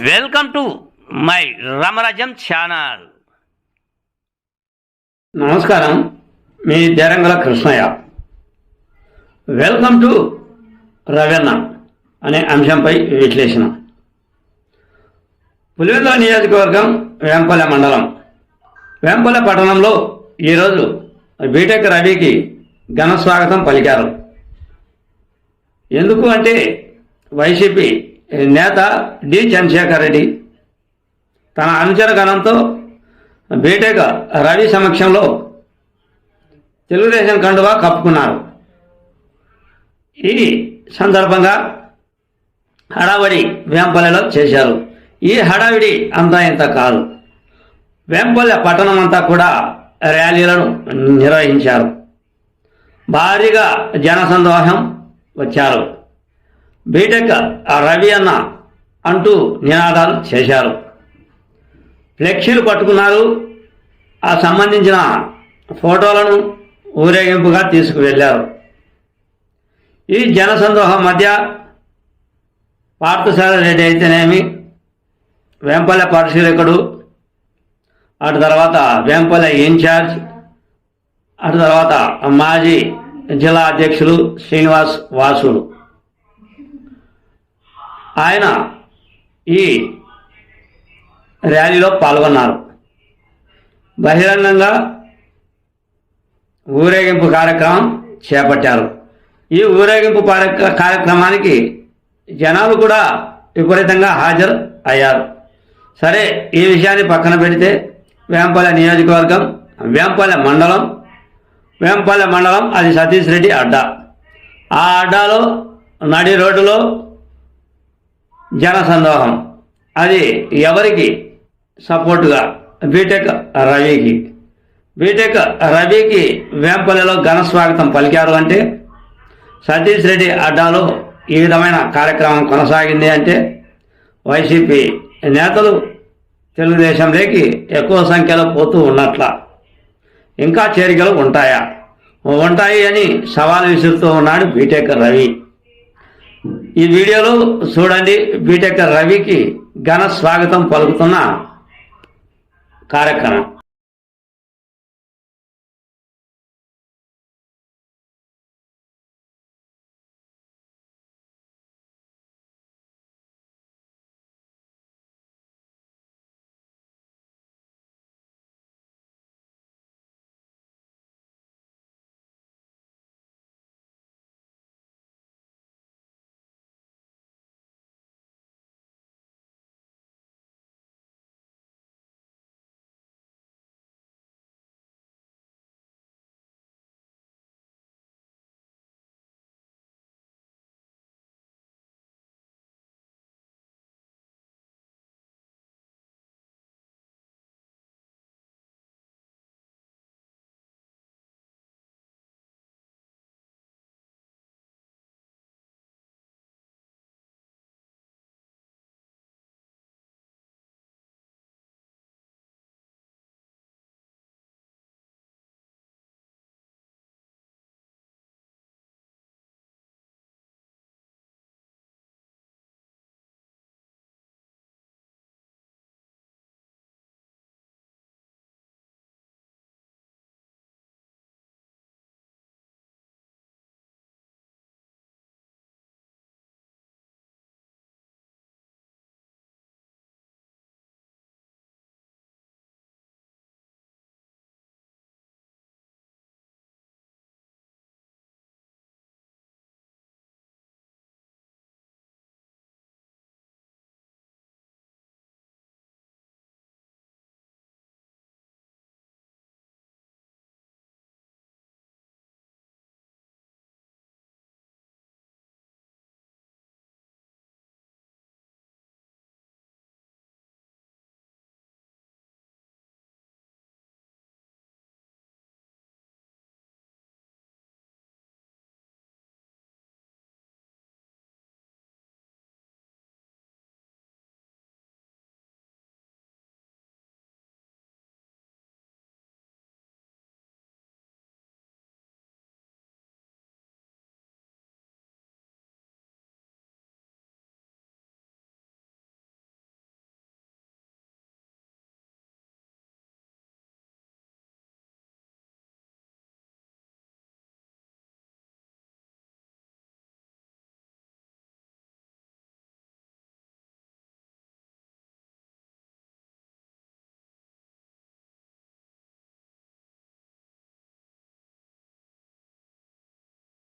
Welcome to my Ramarajyam channel. నమస్కారం. మీ దేరంగల Krishnaiah. Welcome to రవెన్న అనే అంశంపై విశ్లేషణ. పులివెందుల నియోజకవర్గం వేంపల్లె మండలం. వేంపల్లె పట్టణంలో ఈరోజు బీటెక్ రవికి ఘన స్వాగతం పలికారు. ఎందుకు అంటే వైసీపీ నేత డి. చంద్రశేఖర్ రెడ్డి తన అనుచర గణంతో బీటెక్ రవి సమక్షంలో తెలుగుదేశం కండువా కప్పుకున్నారు. ఈ సందర్భంగా హడావడి వేంపల్లెలో చేశారు. ఈ హడావిడి అంతా ఇంత కాదు. వేంపల్లె పట్టణం అంతా కూడా ర్యాలీలను నిర్వహించారు. భారీగా జనసందోహం వచ్చారు. బీటెక్ రవి అన్న అంటూ నినాదాలు చేశారు. ఫ్లెక్సీలు పట్టుకున్నారు. ఆ సంబంధించిన ఫోటోలను ఊరేగింపుగా తీసుకువెళ్ళారు. ఈ జనసందోహం మధ్య పార్థసార రెడ్డి అయితేనేమి వేంపల్లె పరిశీలకుడు అటు తర్వాత వేంపల్లె ఇన్ఛార్జ్ అటు తర్వాత మాజీ జిల్లా అధ్యక్షులు శ్రీనివాస్ వాసుడు. ఆయన ఈ ర్యాలీలో పాల్గొన్నారు. బహిరంగంగా ఊరేగింపు కార్యక్రమం చేపట్టారు. ఈ ఊరేగింపు కార్యక్రమానికి జనాలు కూడా విపరీతంగా హాజరు అయ్యారు. సరే ఈ విషయాన్ని పక్కన పెడితే వేంపల్లె నియోజకవర్గం వేంపల్లె మండలం వేంపల్లె మండలం అది సతీష్ రెడ్డి అడ్డా. ఆ అడ్డాలో నడి రోడ్డులో జనసందోహం. అది ఎవరికి? సపోర్టుగా బీటెక్ రవికి. బీటెక్ రవికి వేంపల్లిలో ఘన స్వాగతం పలికారు అంటే సతీష్ రెడ్డి అడ్డాలో ఈ విధమైన కార్యక్రమం కొనసాగింది అంటే వైసీపీ నేతలు తెలుగుదేశంలోకి ఎక్కువ సంఖ్యలో పోతూ ఉన్నట్ల. ఇంకా చేరికలు ఉంటాయా? ఉంటాయి అని సవాల్ విసురుతూ ఉన్నాడు బీటెక్ రవి. ఈ వీడియోలో చూడండి బీటెక్ రవికి ఘన స్వాగతం పలుకుతున్న కార్యక్రమం.